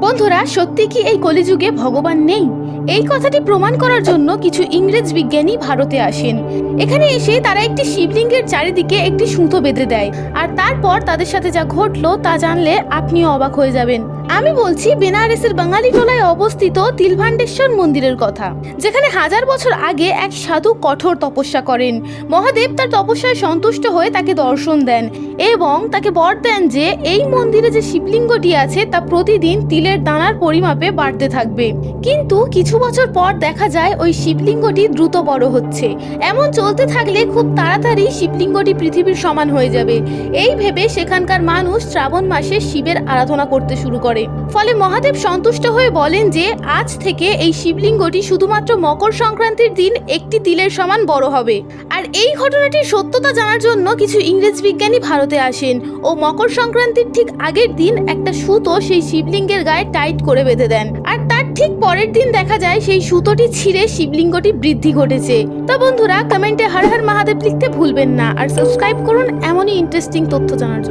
বন্ধুরা, সত্যি কি এই কলিযুগে ভগবান নেই? এই কথাটি প্রমাণ করার জন্য কিছু ইংরেজ বিজ্ঞানী ভারতে আসেন। এখানে এসে তারা একটি শিবলিঙ্গের চারিদিকে একটি সুতো বেঁধে দেয়। আর তারপর তাদের সাথে যা ঘটলো তা জানলে আপনিও অবাক হয়ে যাবেন। আমি বলছি, বেনারসের বাঙালি টোলায় অবস্থিত তিলভান্ডেশ্বর মন্দিরের কথা। যেখানে হাজার বছর আগে এক সাধু কঠোর তপস্যা করেন। মহাদেব তার তপস্যায় সন্তুষ্ট হয়ে তাকে দর্শন দেন এবং তাকে বর দেন যে, এই মন্দিরে যে শিবলিঙ্গটি আছে, তা প্রতিদিন তিলের দানার পরিমাপে বাড়তে থাকবে। কিন্তু কিছু বছর পর দেখা যায়, ওই শিবলিঙ্গটি দ্রুত বড় হচ্ছে। এমন চলতে থাকলে খুব তাড়াতাড়ি শিবলিঙ্গটি পৃথিবীর সমান হয়ে যাবে। এই ভেবে সেখানকার মানুষ শ্রাবণ মাসে শিবের আরাধনা করতে শুরু করে। ফলে মহাদেব সন্তুষ্ট হয়ে বলেন যে, আজ থেকে এই শিবলিঙ্গটি শুধুমাত্র মকর সংক্রান্তির দিন একটি তিলের সমান বড় হবে। আর এই ঘটনাটির সত্যতা জানার জন্য কিছু ইংরেজ বিজ্ঞানী ভারতে আসেন ও মকর সংক্রান্তির ঠিক আগের দিন একটা সুতো সেই শিবলিঙ্গের গায়ে টাইট করে বেঁধে দেন। আর তার ঠিক পরের দিন দেখা যায় সেই সুতোটি ছিঁড়ে শিবলিঙ্গটি বৃদ্ধি ঘটেছে। তা বন্ধুরা, কমেন্টে হর হর মহাদেব লিখতে ভুলবেন না। আর সাবস্ক্রাইব করুন এমনই ইন্টারেস্টিং তথ্য জানার জন্য।